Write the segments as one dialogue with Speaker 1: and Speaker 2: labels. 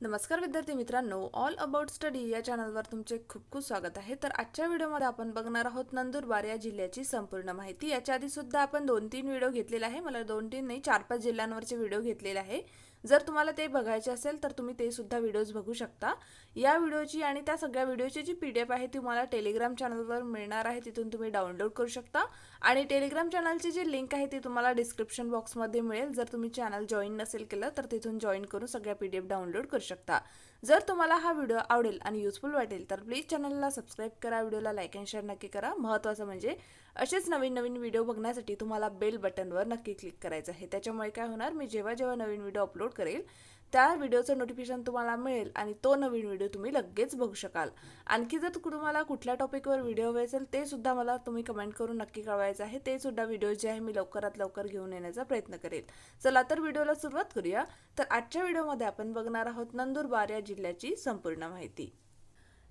Speaker 1: नमस्कार विद्यार्थी मित्रांनो ऑल अबाउट स्टडी या चॅनलवर तुमचे खूप खूप स्वागत आहे. तर आजच्या व्हिडिओमध्ये आपण बघणार आहोत नंदुरबार या जिल्ह्याची संपूर्ण माहिती. याच्या आधी सुद्धा आपण दोन तीन व्हिडिओ घेतलेला आहे. मला दोन तीन नाही चार पाच जिल्ह्यांवरचे व्हिडिओ घेतलेले आहे. जर तुम्हाला ते बघायचे असेल तर तुम्ही ते सुद्धा व्हिडिओज बघू शकता. या व्हिडिओची आणि त्या सगळ्या व्हिडिओची जी पी डी एफ आहे ती तुम्हाला टेलिग्राम चॅनलवर मिळणार आहे. तिथून तुम्ही डाउनलोड करू शकता. आणि टेलिग्राम चॅनलची जी लिंक आहे ती तुम्हाला डिस्क्रिप्शन बॉक्समध्ये मिळेल. जर तुम्ही चॅनल जॉईन नसेल केलं तर तिथून जॉईन करून सगळ्या पी डी एफ डाउनलोड करू शकता. जर तुम्हाला हा व्हिडिओ आवडेल आणि युजफुल वाटेल तर प्लीज चॅनलला सबस्क्राईब करा व्हिडिओला लाईक अँड शेअर नक्की करा. महत्त्वाचं म्हणजे असेच नवीन नवीन व्हिडिओ बघण्यासाठी तुम्हाला बेल बटनवर नक्की क्लिक करायचं आहे. त्याच्यामुळे काय होणार मी जेव्हा जेव्हा नवीन व्हिडिओ अपलोड करेल त्या व्हिडिओचं नोटिफिकेशन तुम्हाला मिळेल आणि तो नवीन व्हिडिओ तुम्ही लगेच बघू शकाल. आणखी जर तुम्हाला कुठल्या टॉपिकवर व्हिडिओ हवे असेल ते सुद्धा मला तुम्ही कमेंट करून नक्की कळवायचं आहे. ते सुद्धा व्हिडिओ जे आहे मी लवकरात लवकर घेऊन येण्याचा प्रयत्न करेल. चला तर व्हिडिओला सुरुवात करूया. तर आजच्या व्हिडिओमध्ये आपण बघणार आहोत नंदुरबार या जिल्ह्याची संपूर्ण माहिती.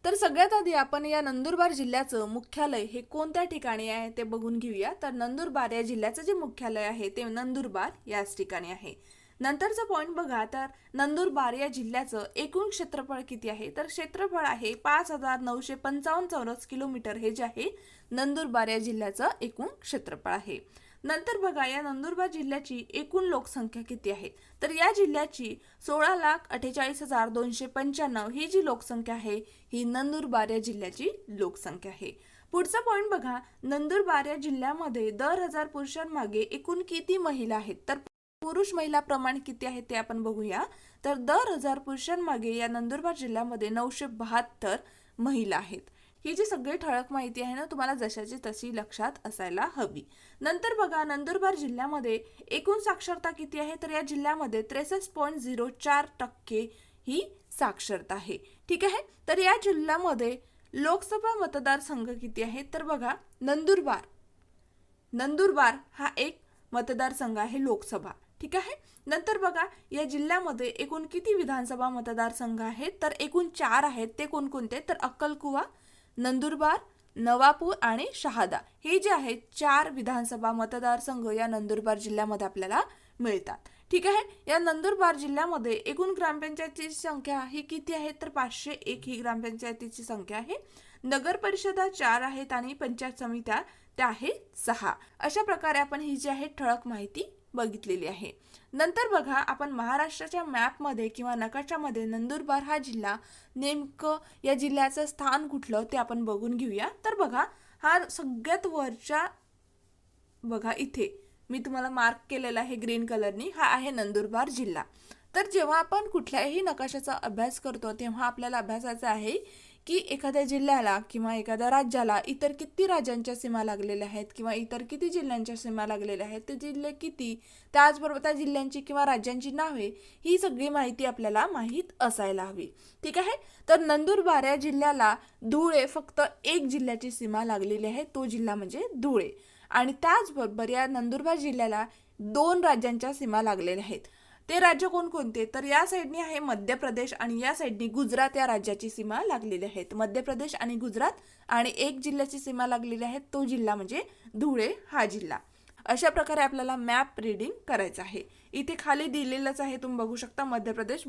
Speaker 1: तर सगळ्यात आधी आपण या नंदुरबार जिल्ह्याचं मुख्यालय हे कोणत्या ठिकाणी आहे ते बघून घेऊया. तर नंदुरबार या जिल्ह्याचं जे मुख्यालय आहे ते नंदुरबार याच ठिकाणी आहे. नंतरचा पॉईंट बघा तर नंदुरबार या जिल्ह्याचं एकूण क्षेत्रफळ किती आहे? तर क्षेत्रफळ आहे पाच हजार नऊशे पंचावन्न चौरस किलोमीटर. हे जे आहे नंदुरबार या जिल्ह्याचं एकूण क्षेत्रफळ आहे. नंतर बघा या नंदुरबार जिल्ह्याची एकूण लोकसंख्या किती आहे? तर या जिल्ह्याची सोळा लाख अठ्ठेचाळीस हजार दोनशे पंच्याण्णव ही जी लोकसंख्या आहे ही नंदुरबार या जिल्ह्याची लोकसंख्या आहे. पुढचा पॉईंट बघा नंदुरबार या जिल्ह्यामध्ये दर हजार पुरुषांमागे एकूण किती महिला आहेत? तर पुरुष महिला प्रमाण किती आहे ते आपण बघूया. तर दर हजार पुरुषांमागे या नंदुरबार जिल्ह्यामध्ये नऊशे बहात्तर महिला आहेत. ही जी सगळी ठळक माहिती आहे ना तुम्हाला जशाची तशी लक्षात असायला हवी. नंतर बघा नंदुरबार जिल्ह्यामध्ये एकूण साक्षरता किती आहे? तर या जिल्ह्यामध्ये त्रेसष्ट पॉईंट झिरो चार टक्के ही साक्षरता आहे. ठीक आहे? तर या जिल्ह्यामध्ये लोकसभा मतदारसंघ किती आहे? तर बघा नंदुरबार. नंदुरबार हा एक मतदारसंघ आहे लोकसभा. ठीक आहे? नंतर बघा या जिल्ह्यामध्ये एकूण किती विधानसभा मतदारसंघ आहेत? तर एकूण चार आहेत. ते कोणकोणते? तर अक्कलकुवा नंदुरबार नवापूर आणि शहादा. हे जे आहेत चार विधानसभा मतदारसंघ या नंदुरबार जिल्ह्यामध्ये आपल्याला मिळतात. ठीक आहे? या नंदुरबार जिल्ह्यामध्ये एकूण ग्रामपंचायतीची संख्या ही किती आहे? तर पाचशे एक ही ग्रामपंचायतीची संख्या आहे. नगर परिषदा चार आहेत आणि पंचायत समित्या त्या आहेत सहा. अशा प्रकारे आपण ही जी आहे ठळक माहिती बघितलेली आहे. नंतर बघा आपण महाराष्ट्राच्या मॅपमध्ये किंवा नकाशामध्ये नंदुरबार हा जिल्हा नेमकं या जिल्ह्याचं स्थान कुठलं ते आपण बघून घेऊया. तर बघा हा सगळ्यात वरच्या बघा इथे मी तुम्हाला मार्क केलेला आहे ग्रीन कलरनी हा आहे नंदुरबार जिल्हा. तर जेव्हा आपण कुठल्याही नकाशाचा अभ्यास करतो तेव्हा आपल्याला अभ्यासाचा आहे की एखाद्या जिल्ह्याला किंवा एखाद्या राज्याला इतर किती राज्यांच्या सीमा लागलेल्या आहेत किंवा इतर किती जिल्ह्यांच्या सीमा लागलेल्या आहेत ते जिल्हे किती त्याचबरोबर त्या जिल्ह्यांची किंवा राज्यांची नावे ही सगळी माहिती आपल्याला माहीत असायला हवी. ठीक आहे? तर नंदुरबार या जिल्ह्याला धुळे फक्त एक जिल्ह्याची सीमा लागलेली आहे तो जिल्हा म्हणजे धुळे. आणि त्याचबरोबर या नंदुरबार जिल्ह्याला दोन राज्यांच्या सीमा लागलेल्या आहेत. ते राज्य कोणकोणते? तर या साईडनी आहे मध्य प्रदेश आणि या साईडनी गुजरात या राज्याची सीमा लागलेली आहेत. मध्य प्रदेश आणि गुजरात आणि एक जिल्ह्याची सीमा लागलेली आहे. तो जिल्हा म्हणजे धुळे हा जिल्हा. अशा प्रकारे आपल्याला मॅप रीडिंग करायचं आहे. इथे खाली दिलेलंच आहे तुम्ही बघू शकता मध्य प्रदेश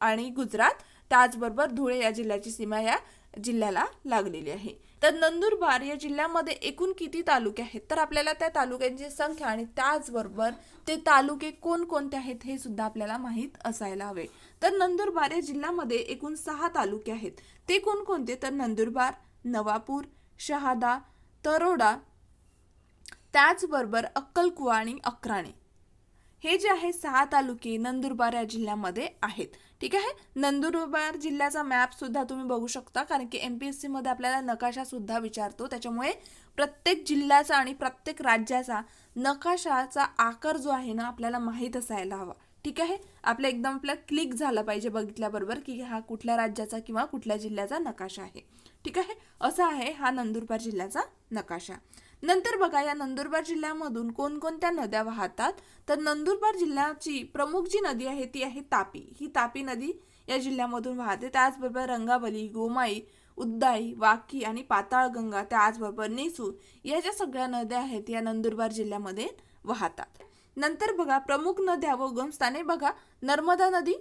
Speaker 1: आणि गुजरात. त्याचबरोबर धुळे या जिल्ह्याची सीमा या जिल्ह्याला लागलेली आहे. तर नंदुरबार या जिल्ह्यामध्ये एकूण किती तालुके आहेत? तर आपल्याला त्या तालुक्यांची संख्या आणि त्याचबरोबर ते तालुके कोणकोणते आहेत हे सुद्धा आपल्याला माहीत असायला हवे. तर नंदुरबार या जिल्ह्यामध्ये एकूण सहा तालुके आहेत. ते कोणकोणते? तर नंदुरबार नवापूर शहादा तरोडा त्याचबरोबर अक्कलकुवा आणि अक्राणे. हे जे आहे सहा तालुके नंदुरबार या जिल्ह्यामध्ये आहेत. ठीक आहे? नंदुरबार जिल्ह्याचा मॅप सुद्धा तुम्ही बघू शकता कारण की एम पी एस सीमध्ये आपल्याला नकाशा सुद्धा विचारतो. त्याच्यामुळे प्रत्येक जिल्ह्याचा आणि प्रत्येक राज्याचा नकाशाचा आकार जो आहे ना आपल्याला माहीत असायला हवा. ठीक आहे? आपलं एकदम आपल्या क्लिक झालं पाहिजे बघितल्याबरोबर की हा कुठल्या राज्याचा किंवा कुठल्या जिल्ह्याचा नकाशा आहे. ठीक आहे? असा आहे हा नंदुरबार जिल्ह्याचा नकाशा. नंतर बघा या नंदुरबार जिल्ह्यामधून कोणकोणत्या नद्या वाहतात? तर नंदुरबार जिल्ह्याची प्रमुख जी नदी आहे ती आहे तापी. ही तापी नदी या जिल्ह्यामधून वाहते. त्याचबरोबर रंगावली गोमाई उद्दाई वाकी आणि पाताळगंगा त्याचबरोबर नेसूर या ज्या सगळ्या नद्या आहेत या नंदुरबार जिल्ह्यामध्ये वाहतात. नंतर बघा प्रमुख नद्या व उगमस्थाने बघा. नर्मदा नदी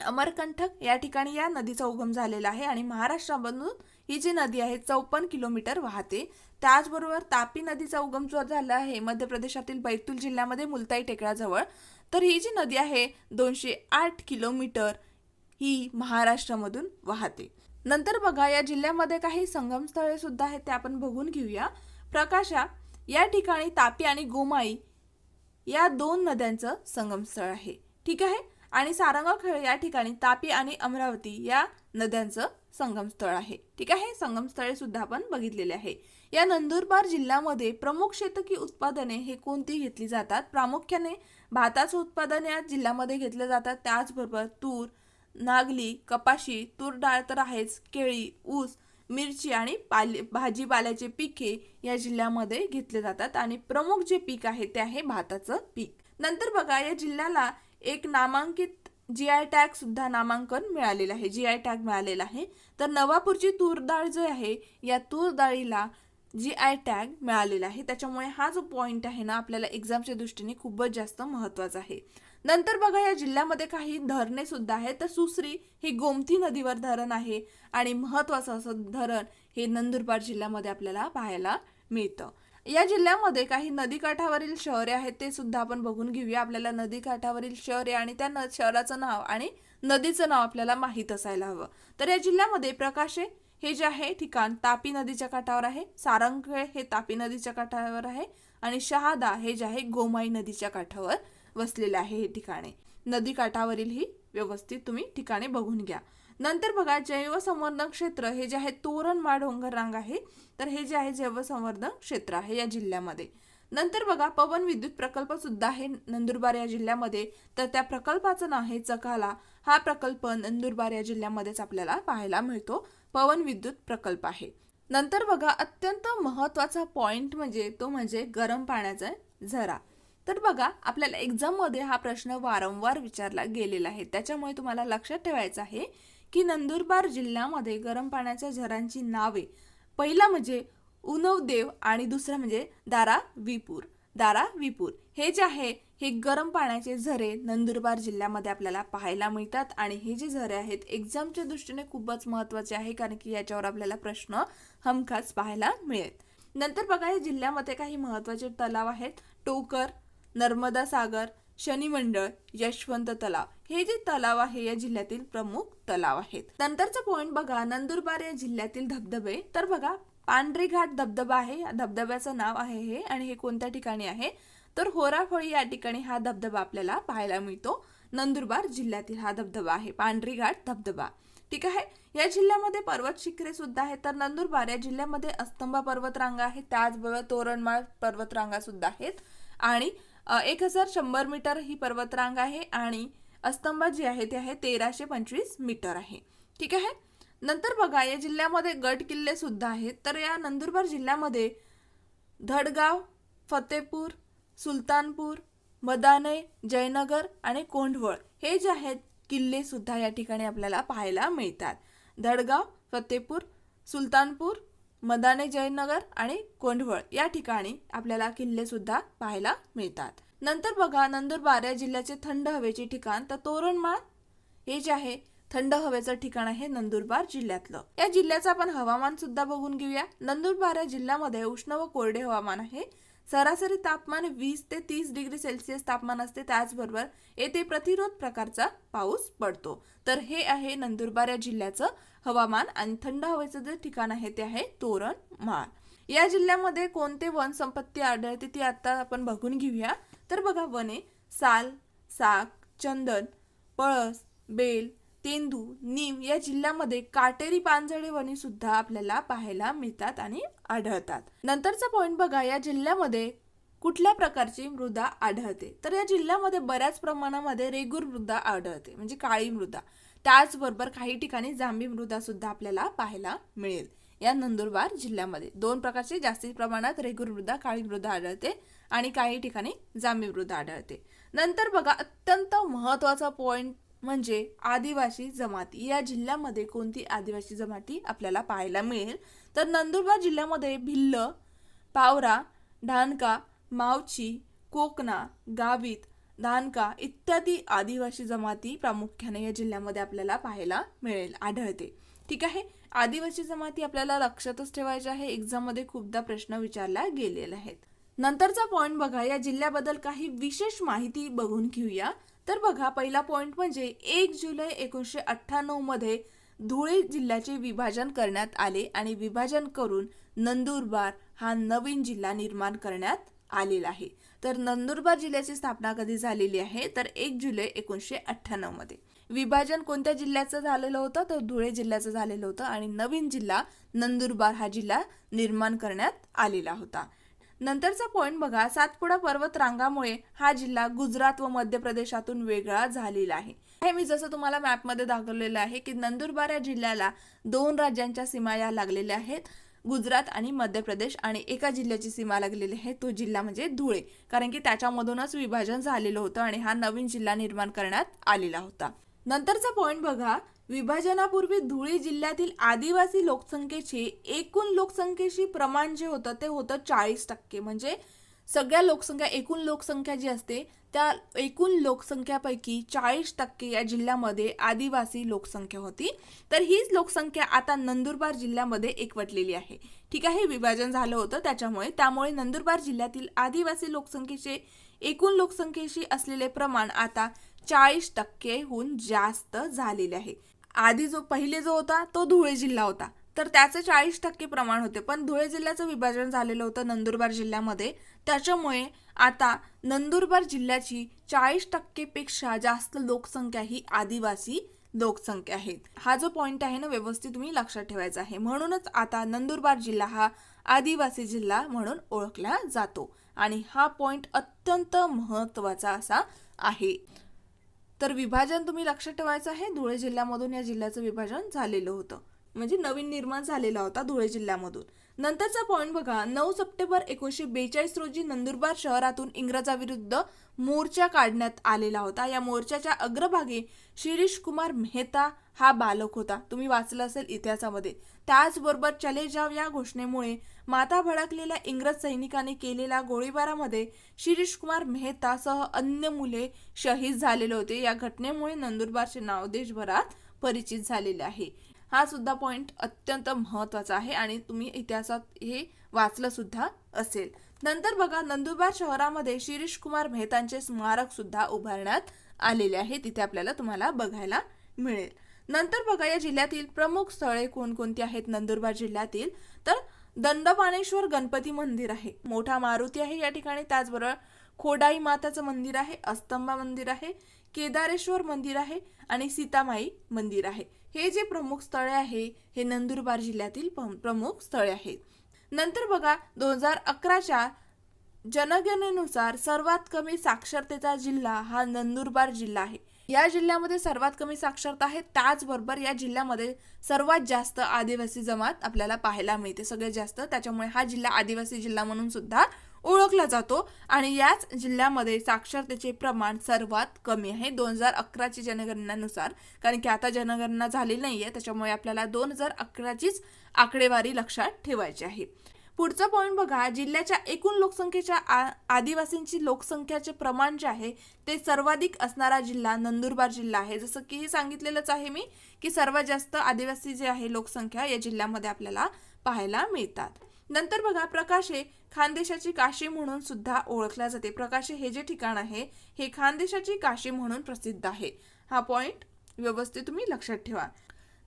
Speaker 1: अमरकंठक या ठिकाणी या नदीचा उगम झालेला आहे आणि महाराष्ट्रामधून ही जी नदी आहे चौपन्न किलोमीटर वाहते. त्याचबरोबर तापी नदीचा उगम जो झाला आहे. मध्य प्रदेशातील बैतूल जिल्ह्यामध्ये मुलताई टेकड्याजवळ. तर ही जी नदी आहे दोनशे आठ किलोमीटर ही महाराष्ट्रामधून वाहते. नंतर बघा या जिल्ह्यामध्ये काही संगमस्थळे सुद्धा आहेत ते आपण बघून घेऊया. प्रकाशा या. ठिकाणी तापी आणि गोमाई या दोन नद्यांचं संगमस्थळ आहे. ठीक आहे? आणि सारंगखेळ या ठिकाणी तापी आणि अमरावती या नद्यांचं संगमस्थळ आहे. ठीक आहे? संगमस्थळे सुद्धा आपण बघितलेले आहे. या नंदुरबार जिल्ह्यामध्ये प्रमुख शेतकी उत्पादने हे कोणती घेतली जातात? प्रामुख्याने भाताचं उत्पादन या जिल्ह्यामध्ये घेतलं जातात. त्याचबरोबर तूर नागली कपाशी तूर डाळ तर आहेच. केळी ऊस मिरची आणि पाले भाजीपाल्याचे पिके या जिल्ह्यामध्ये घेतले जातात आणि प्रमुख जे पीक आहे ते आहे भाताचं पीक. नंतर बघा या जिल्ह्याला एक नामांकित जी आय टॅग सुद्धा नामांकन मिळालेलं आहे. जी आय टॅग मिळालेला आहे. तर नवापूरची तूर डाळ जे आहे या तूर डाळीला जी आय टॅग मिळालेला आहे त्याच्यामुळे हा जो पॉईंट आहे ना आपल्याला एक्झामच्या दृष्टीने खूपच जास्त महत्त्वाचा आहे. नंतर बघा या जिल्ह्यामध्ये काही धरणे सुद्धा आहेत. तर सुसरी हे गोमती नदीवर धरण आहे आणि महत्वाचं असं धरण हे नंदुरबार जिल्ह्यामध्ये आपल्याला पाहायला मिळतं. या जिल्ह्यामध्ये काही नदीकाठावरील शहरे आहेत ते सुद्धा आपण बघून घेऊया. आपल्याला नदीकाठावरील शहरे आणि त्या न शहराचं नाव आणि नदीचं नाव आपल्याला माहीत असायला हवं. तर या जिल्ह्यामध्ये प्रकाशे हे जे आहे ठिकाण तापी नदीच्या काठावर आहे. सारंगखेळ हे तापी नदीच्या काठावर आहे आणि शहादा हे जे आहे गोमाई नदीच्या काठावर वसलेले आहे हे ठिकाणे. नदी काठावरील ही व्यवस्थित तुम्ही ठिकाणे बघून घ्या. नंतर बघा जैवसंवर्धन क्षेत्र हे जे आहे तोरणमाळ डोंगर रांग आहे. तर हे जे आहे जैवसंवर्धन क्षेत्र आहे या जिल्ह्यामध्ये. नंतर बघा पवन विद्युत प्रकल्प सुद्धा आहे नंदुरबार या जिल्ह्यामध्ये. तर त्या प्रकल्पाचं नाव आहे चकाला. हा प्रकल्प नंदुरबार या जिल्ह्यामध्येच आपल्याला पाहायला मिळतो. पवन विद्युत प्रकल्प आहे. नंतर बघा अत्यंत महत्त्वाचा पॉइंट म्हणजे तो म्हणजे गरम पाण्याचा झरा. तर बघा आपल्याला एक्झाममध्ये हा प्रश्न वारंवार विचारला गेलेला आहे. त्याच्यामुळे तुम्हाला लक्षात ठेवायचं आहे की नंदुरबार जिल्ह्यामध्ये गरम पाण्याच्या झरांची नावे. पहिला म्हणजे उनव देव आणि दुसरं म्हणजे दारा विपूर. दारा विपूर. हे जे आहे हे गरम पाण्याचे झरे नंदुरबार जिल्ह्यामध्ये आपल्याला पाहायला मिळतात आणि हे जे झरे आहेत एक्झामच्या दृष्टीने खूपच महत्त्वाचे आहे कारण की याच्यावर आपल्याला प्रश्न हमखास पाहायला मिळेल. नंतर बघा या जिल्ह्यामध्ये काही महत्त्वाचे तलाव आहेत. टोकर नर्मदा सागर शनिमंडळ यशवंत तलाव. हे जे तलाव आहे या जिल्ह्यातील प्रमुख तलाव आहेत. नंतरचा पॉइंट बघा नंदुरबार या जिल्ह्यातील धबधबे. तर बघा पांढरी घाट धबधबा आहे. या धबधब्याचं नाव आहे हे आणि हे कोणत्या ठिकाणी आहे? तर होराफळी या ठिकाणी हा धबधबा आपल्याला पाहायला मिळतो. नंदुरबार जिल्ह्यातील हा धबधबा आहे. पांढरी घाट धबधबा. ठीक आहे? या जिल्ह्यामध्ये पर्वत शिखरे सुद्धा आहेत. तर नंदुरबार या जिल्ह्यामध्ये अस्तंबा पर्वतरांगा आहेत त्याचबरोबर तोरणमाळ पर्वतरांगा सुद्धा आहेत. आणि एक हजार शंभर मीटर ही पर्वतरांग आहे आणि अस्तंबा जी आहे ते आहे तेराशे पंचवीस मीटर आहे. ठीक आहे? नंतर बघा या जिल्ह्यामध्ये गट किल्ले सुद्धा आहेत. तर या नंदुरबार जिल्ह्यामध्ये धडगाव फतेपूर सुलतानपूर मदाने जयनगर आणि कोंढवळ हे जे आहेत किल्ले सुद्धा या ठिकाणी आपल्याला पाहायला मिळतात. धडगाव फतेपूर सुलतानपूर मदाने जयनगर आणि कोंढवळ या ठिकाणी आपल्याला किल्ले सुद्धा पाहायला मिळतात. नंतर बघा नंदुरबार या जिल्ह्याचे थंड हवेचे ठिकाण तर तोरणमाळ हे जे आहे थंड हवेचं ठिकाण आहे नंदुरबार जिल्ह्यातलं. या जिल्ह्याचं आपण हवामान सुद्धा बघून घेऊया. नंदुरबार या जिल्ह्यामध्ये उष्ण व कोरडे हवामान आहे. सरासरी तापमान वीस ते तीस डिग्री सेल्सिअस तापमान असते. त्याचबरोबर येथे प्रतिरोध प्रकारचा पाऊस पडतो. तर हे आहे नंदुरबार या जिल्ह्याचं हवामान आणि थंड हवेचं जे ठिकाण आहे ते आहे तोरण माळ या जिल्ह्यामध्ये कोणते वन संपत्ती आढळते ती आता आपण बघून घेऊया. तर बघा वने साल साग चंदन पळस बेल तेंदू नीम या जिल्ह्यामध्ये काटेरी पानझडे वने सुद्धा आपल्याला पाहायला मिळतात आणि आढळतात. नंतरचा पॉईंट बघा या जिल्ह्यामध्ये कुठल्या प्रकारची मृदा आढळते? तर या जिल्ह्यामध्ये बऱ्याच प्रमाणामध्ये रेगूर मृदा आढळते म्हणजे काळी मृदा. त्याचबरोबर काही ठिकाणी जांभी मृदा सुद्धा आपल्याला पाहायला मिळेल या नंदुरबार जिल्ह्यामध्ये. दोन प्रकारचे जास्तीत प्रमाणात रेगूर मृदा काळी मृदा आढळते आणि काही ठिकाणी जांभी मृदा आढळते. नंतर बघा अत्यंत महत्त्वाचा पॉईंट म्हणजे आदिवासी जमाती. या जिल्ह्यामध्ये कोणती आदिवासी जमाती आपल्याला पाहायला मिळेल? तर नंदुरबार जिल्ह्यामध्ये भिल्ल पावरा ढानका मावची कोकणा गावित धानका इत्यादी आदिवासी जमाती प्रामुख्याने या जिल्ह्यामध्ये आपल्याला पाहायला मिळेल आढळते. ठीक आहे? आदिवासी जमाती आपल्याला लक्षातच ठेवायच्या आहे. एक्झाममध्ये खूपदा प्रश्न विचारला गेलेले आहेत. नंतरचा पॉईंट बघा. या जिल्ह्याबद्दल काही विशेष माहिती बघून घेऊया. तर बघा पहिला पॉईंट म्हणजे एक जुलै एकोणीसशे अठ्ठ्याण्णवमध्ये धुळे जिल्ह्याचे विभाजन करण्यात आले आणि विभाजन करून नंदुरबार हा नवीन जिल्हा निर्माण करण्यात आलेला आहे. तर नंदुरबार जिल्ह्याची स्थापना कधी झालेली आहे? तर एक जुलै एकोणीसशे अठ्ठ्याण्णवमध्ये. विभाजन कोणत्या जिल्ह्याचं झालेलं होतं? तर धुळे जिल्ह्याचं झालेलं होतं आणि नवीन जिल्हा नंदुरबार हा जिल्हा निर्माण करण्यात आलेला होता. नंतरचा पॉईंट बघा सातपुडा पर्वत रांगामुळे हा जिल्हा गुजरात व मध्य प्रदेशातून वेगळा झालेला आहे. हे मी जसं तुम्हाला मॅपमध्ये दाखवलेलं आहे की नंदुरबार या जिल्ह्याला दोन राज्यांच्या सीमा या लागलेल्या आहेत गुजरात आणि मध्य प्रदेश आणि एका जिल्ह्याची सीमा लागलेली आहे तो जिल्हा म्हणजे धुळे. कारण की त्याच्यामधूनच विभाजन झालेलं होतं आणि हा नवीन जिल्हा निर्माण करण्यात आलेला होता. नंतरचा पॉईंट बघा विभाजनापूर्वी धुळे जिल्ह्यातील आदिवासी लोकसंख्येचे एकूण लोकसंख्येशी प्रमाण जे होतं ते होतं चाळीस टक्के. म्हणजे सगळ्या लोकसंख्या एकूण लोकसंख्या जी असते त्या एकूण लोकसंख्यापैकी चाळीस टक्के या जिल्ह्यामध्ये आदिवासी लोकसंख्या होती. तर हीच लोकसंख्या आता नंदुरबार जिल्ह्यामध्ये एकवटलेली आहे. ठीक आहे विभाजन झालं होतं त्याच्यामुळे. त्यामुळे नंदुरबार जिल्ह्यातील आदिवासी लोकसंख्येचे एकूण लोकसंख्येशी असलेले प्रमाण आता चाळीस टक्केहून जास्त झालेले आहे. आधी जो पहिले जो होता तो धुळे जिल्हा होता. तर त्याचे चाळीस टक्के प्रमाण होते. पण धुळे जिल्ह्याचं विभाजन झालेलं होतं नंदुरबार जिल्ह्यामध्ये. त्याच्यामुळे आता नंदुरबार जिल्ह्याची चाळीस टक्केपेक्षा जास्त लोकसंख्या ही आदिवासी लोकसंख्या आहे हा जो पॉईंट आहे ना व्यवस्थित तुम्ही लक्षात ठेवायचा आहे. म्हणूनच आता नंदुरबार जिल्हा हा आदिवासी जिल्हा म्हणून ओळखला जातो. आणि हा पॉईंट अत्यंत महत्त्वाचा असा आहे. तर विभाजन तुम्ही लक्षात ठेवायचं आहे धुळे जिल्ह्यामधून या जिल्ह्याचं विभाजन झालेलं होतं. म्हणजे नवीन निर्माण झालेला होता धुळे जिल्ह्यामधून. नंतरचा पॉईंट बघा. नऊ सप्टेंबर एकोणीसशे बेचाळीस रोजी नंदुरबार शहरातून इंग्रजाविरुद्ध मोर्चा काढण्यात आलेला होता. या मोर्चाच्या अग्रभागी शिरीष कुमार मेहता हा बालक होता. तुम्ही वाचलं असेल इतिहासामध्ये. त्याचबरोबर चले जाव या घोषणेमुळे माता भडकलेल्या इंग्रज सैनिकांनी केलेल्या गोळीबारामध्ये शिरीष कुमार मेहतासह अन्य मुले शहीद झालेले होते. या घटनेमुळे नंदुरबारचे नाव देशभरात परिचित झालेले आहे. हा सुद्धा पॉईंट अत्यंत महत्त्वाचा आहे आणि तुम्ही इतिहासात हे वाचलं सुद्धा असेल. नंतर बघा नंदुरबार शहरामध्ये शिरीष कुमार मेहतांचे स्मारक सुद्धा उभारण्यात आलेले आहे. तिथे आपल्याला तुम्हाला बघायला मिळेल. नंतर बघा या जिल्ह्यातील प्रमुख स्थळे कोणकोणती आहेत? नंदुरबार जिल्ह्यातील तर दंडपाणेश्वर गणपती मंदिर आहे. मोठा मारुती आहे या ठिकाणी. त्याचबरोबर खोडाई माताचं मंदिर आहे अस्तंबा मंदिर आहे केदारेश्वर मंदिर आहे आणि सीतामाई मंदिर आहे. हे जे प्रमुख स्थळे आहे हे नंदुरबार जिल्ह्यातील प्रमुख स्थळे आहेत. नंतर बघा दोन हजार अकराच्या जनगणनेनुसार सर्वात कमी साक्षरतेचा जिल्हा हा नंदुरबार जिल्हा आहे. या जिल्ह्यामध्ये सर्वात कमी साक्षरता आहे त्याचबरोबर या जिल्ह्यामध्ये सर्वात जास्त आदिवासी जमात आपल्याला पाहायला मिळते. सगळ्यात जास्त त्याच्यामुळे हा जिल्हा आदिवासी जिल्हा म्हणून सुद्धा ओळखला जातो आणि याच जिल्ह्यामध्ये साक्षरतेचे प्रमाण सर्वात कमी आहे. दोन हजार अकराची जनगणनेनुसार कारण की आता जनगणना झाली नाही आहे त्याच्यामुळे आपल्याला दोन हजार अकराचीच आकडेवारी लक्षात ठेवायची आहे. पुढचा पॉईंट बघा जिल्ह्याच्या एकूण लोकसंख्येच्या आदिवासींची लोकसंख्याचे प्रमाण जे आहे ते सर्वाधिक असणारा जिल्हा नंदुरबार जिल्हा आहे. जसं की सांगितलेलंच आहे मी की सर्वात जास्त आदिवासी जे आहे लोकसंख्या या जिल्ह्यामध्ये आपल्याला पाहायला मिळतात. नंतर बघा प्रकाशे खानदेशाची काशी म्हणून सुद्धा ओळखल्या जाते. प्रकाशे हे जे ठिकाण आहे हे खानदेशाची काशी म्हणून प्रसिद्ध आहे. हा पॉइंट व्यवस्थित तुम्ही लक्षात ठेवा.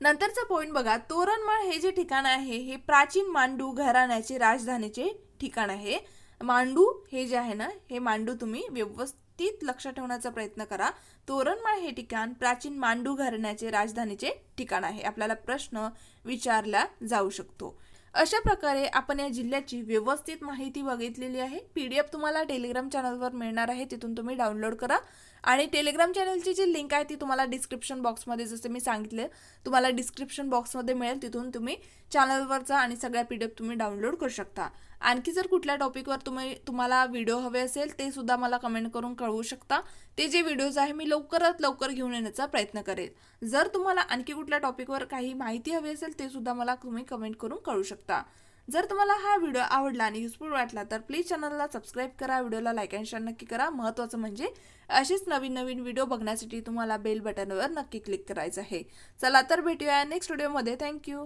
Speaker 1: नंतरचा पॉईंट बघा तोरणमाळ हे जे ठिकाण आहे हे प्राचीन मांडू घराण्याचे राजधानीचे ठिकाण आहे. मांडू हे जे आहे ना हे मांडू तुम्ही व्यवस्थित लक्ष ठेवण्याचा प्रयत्न करा. तोरणमाळ हे ठिकाण प्राचीन मांडू घराण्याचे राजधानीचे ठिकाण आहे. आपल्याला प्रश्न विचारला जाऊ शकतो. अशा प्रकारे आपण या जिल्ह्याची व्यवस्थित माहिती बघितलेली आहे. पी डी एफ तुम्हाला टेलिग्राम चॅनलवर मिळणार आहे. तिथून तुम्ही डाउनलोड करा. आणि टेलिग्राम चॅनलची जी लिंक आहे ती तुम्हाला डिस्क्रिप्शन बॉक्समध्ये जसं मी सांगितले तुम्हाला डिस्क्रिप्शन बॉक्समध्ये मिळेल. तिथून तुम्ही चॅनलवर जा आणि सगळ्या पी डी एफ तुम्ही डाउनलोड करू शकता. आणखी जर कुठल्या टॉपिकवर तुम्ही तुम्हाला व्हिडिओ हवे असेल ते सुद्धा मला कमेंट करून कळवू शकता. ते जे व्हिडिओज आहे मी लवकरात लवकर घेऊन येण्याचा प्रयत्न करेल. जर तुम्हाला आणखी कुठल्या टॉपिकवर काही माहिती हवी असेल ते सुद्धा मला तुम्ही कमेंट करून कळू शकता. जर तुम्हाला हा व्हिडिओ आवडला आणि युजफुल वाटला तर प्लीज चॅनलला सबस्क्राईब करा व्हिडिओला लाईक अँड शेअर नक्की करा. महत्त्वाचं म्हणजे अशीच नवीन नवीन व्हिडिओ बघण्यासाठी तुम्हाला बेल बटनवर नक्की क्लिक करायचं आहे. चला तर भेटूया नेक्स्ट व्हिडिओमध्ये थँक्यू